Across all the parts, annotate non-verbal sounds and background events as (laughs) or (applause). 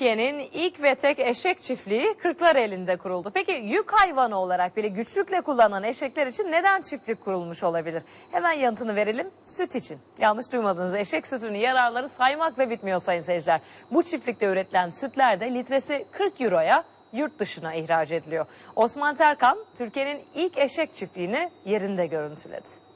Türkiye'nin ilk ve tek eşek çiftliği Kırklareli'nde kuruldu. Peki yük hayvanı olarak bile güçlükle kullanan eşekler için neden çiftlik kurulmuş olabilir? Hemen yanıtını verelim. Süt için. Yanlış duymadınız. Eşek sütünün yararları saymakla bitmiyor sayın seyirciler. Bu çiftlikte üretilen sütler de litresi 40 euroya yurt dışına ihraç ediliyor. Osman Terkan Türkiye'nin ilk eşek çiftliğini yerinde görüntüledi.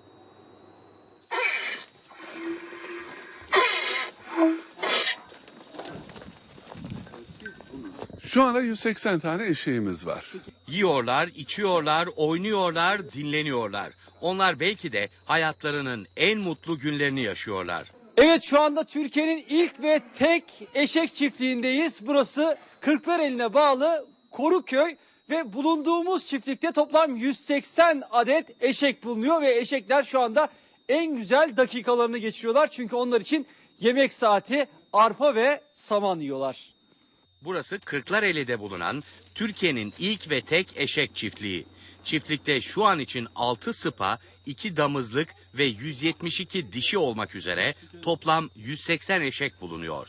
Şu anda 180 tane eşeğimiz var. Yiyorlar, içiyorlar, oynuyorlar, dinleniyorlar. Onlar belki de hayatlarının en mutlu günlerini yaşıyorlar. Evet şu anda Türkiye'nin ilk ve tek eşek çiftliğindeyiz. Burası Kırklareli'ne bağlı Koruköy ve bulunduğumuz çiftlikte toplam 180 adet eşek bulunuyor ve eşekler şu anda en güzel dakikalarını geçiriyorlar. Çünkü onlar için yemek saati arpa ve saman yiyorlar. Burası Kırklareli'de bulunan Türkiye'nin ilk ve tek eşek çiftliği. Çiftlikte şu an için 6 sıpa, 2 damızlık ve 172 dişi olmak üzere toplam 180 eşek bulunuyor.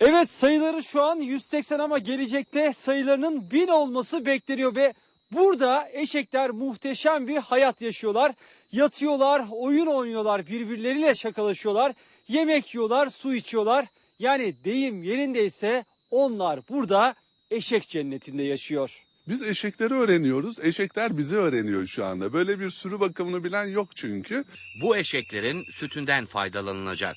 Evet sayıları şu an 180 ama gelecekte sayılarının 1000 olması bekleniyor ve burada eşekler muhteşem bir hayat yaşıyorlar. Yatıyorlar, oyun oynuyorlar, birbirleriyle şakalaşıyorlar, yemek yiyorlar, su içiyorlar. Yani deyim yerindeyse onlar burada eşek cennetinde yaşıyor. Biz eşekleri öğreniyoruz. Eşekler bizi öğreniyor şu anda. Böyle bir sürü bakımını bilen yok çünkü. Bu eşeklerin sütünden faydalanılacak.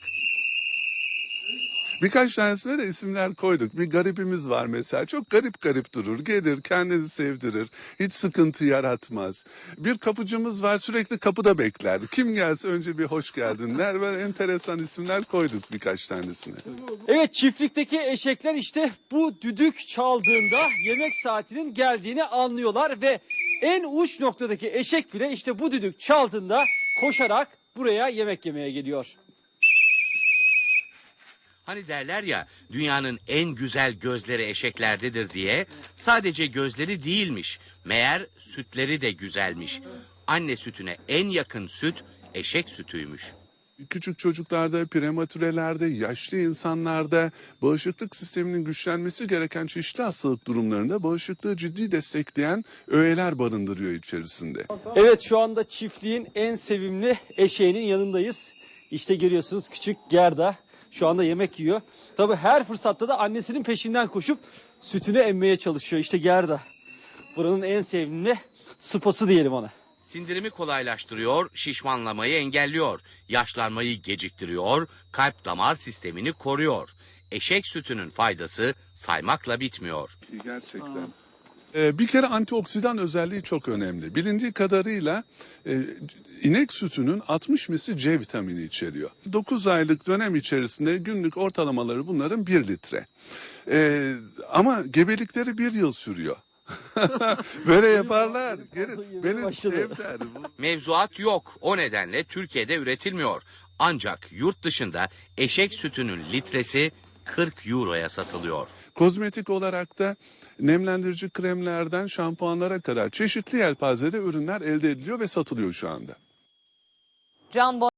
Birkaç tanesine de isimler koyduk. Bir garibimiz var mesela. Çok garip garip durur. Gelir, kendini sevdirir. Hiç sıkıntı yaratmaz. Bir kapıcımız var. Sürekli kapıda bekler. Kim gelse önce bir hoş geldin der ve enteresan isimler koyduk birkaç tanesine. Evet çiftlikteki eşekler işte bu düdük çaldığında yemek saatinin geldiğini anlıyorlar ve en uç noktadaki eşek bile işte bu düdük çaldığında koşarak buraya yemek yemeye geliyor. Hani derler ya dünyanın en güzel gözleri eşeklerdedir diye sadece gözleri değilmiş. Meğer sütleri de güzelmiş. Anne sütüne en yakın süt eşek sütüymüş. Küçük çocuklarda, prematürelerde, yaşlı insanlarda bağışıklık sisteminin güçlenmesi gereken çeşitli hastalık durumlarında bağışıklığı ciddi destekleyen öğeler barındırıyor içerisinde. Evet şu anda çiftliğin en sevimli eşeğinin yanındayız. İşte görüyorsunuz küçük Gerda şu anda yemek yiyor. Tabi her fırsatta da annesinin peşinden koşup sütünü emmeye çalışıyor. İşte Gerda. Buranın en sevimli sıpası diyelim ona. Sindirimi kolaylaştırıyor, şişmanlamayı engelliyor, yaşlanmayı geciktiriyor, kalp damar sistemini koruyor. Eşek sütünün faydası saymakla bitmiyor. Gerçekten. Ee, bir kere antioksidan özelliği çok önemli. Bilindiği kadarıyla e, inek sütünün 60 misli C vitamini içeriyor. 9 aylık dönem içerisinde günlük ortalamaları bunların 1 litre. Ee, ama gebelikleri bir yıl sürüyor. (laughs) Böyle yaparlar. Gelin, beni Başladı. sev der. Bu- Mevzuat yok. O nedenle Türkiye'de üretilmiyor. Ancak yurt dışında eşek sütünün litresi 40 euroya satılıyor. Kozmetik olarak da nemlendirici kremlerden şampuanlara kadar çeşitli yelpazede ürünler elde ediliyor ve satılıyor şu anda. Can